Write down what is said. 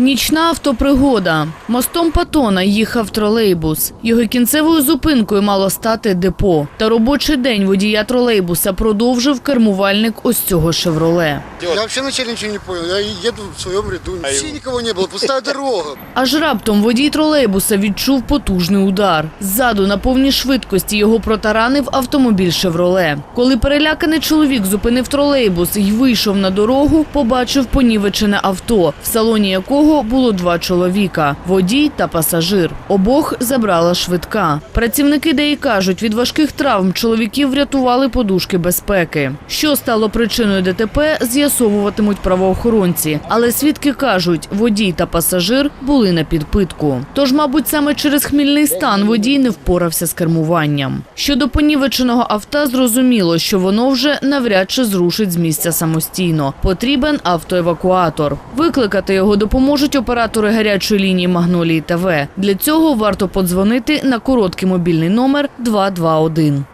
Нічна автопригода. Мостом Патона їхав тролейбус. Його кінцевою зупинкою мало стати депо. Та робочий день водія тролейбуса продовжив кермувальник ось цього «Шевроле». Я вообще вначале ничего не понял. Я еду в своем ряду. Вообще никого не было, пустая дорога. Аж раптом водій тролейбуса відчув потужний удар. Ззаду на повній швидкості його протаранив автомобіль «Шевроле». Коли переляканий чоловік зупинив тролейбус і вийшов на дорогу, побачив понівечене авто, в салоні якого було два чоловіка – водій та пасажир. Обох забрала швидка. Працівники ДАІ кажуть, від важких травм чоловіків врятували подушки безпеки. Що стало причиною ДТП, з'ясовуватимуть правоохоронці. Але свідки кажуть, водій та пасажир були на підпитку. Тож, мабуть, саме через хмільний стан водій не впорався з кермуванням. Щодо понівеченого авто, зрозуміло, що воно вже навряд чи зрушить з місця самостійно. Потрібен автоевакуатор. Викликати його допоможуть оператори гарячої лінії Магнолії ТВ. Для цього варто подзвонити на короткий мобільний номер 221.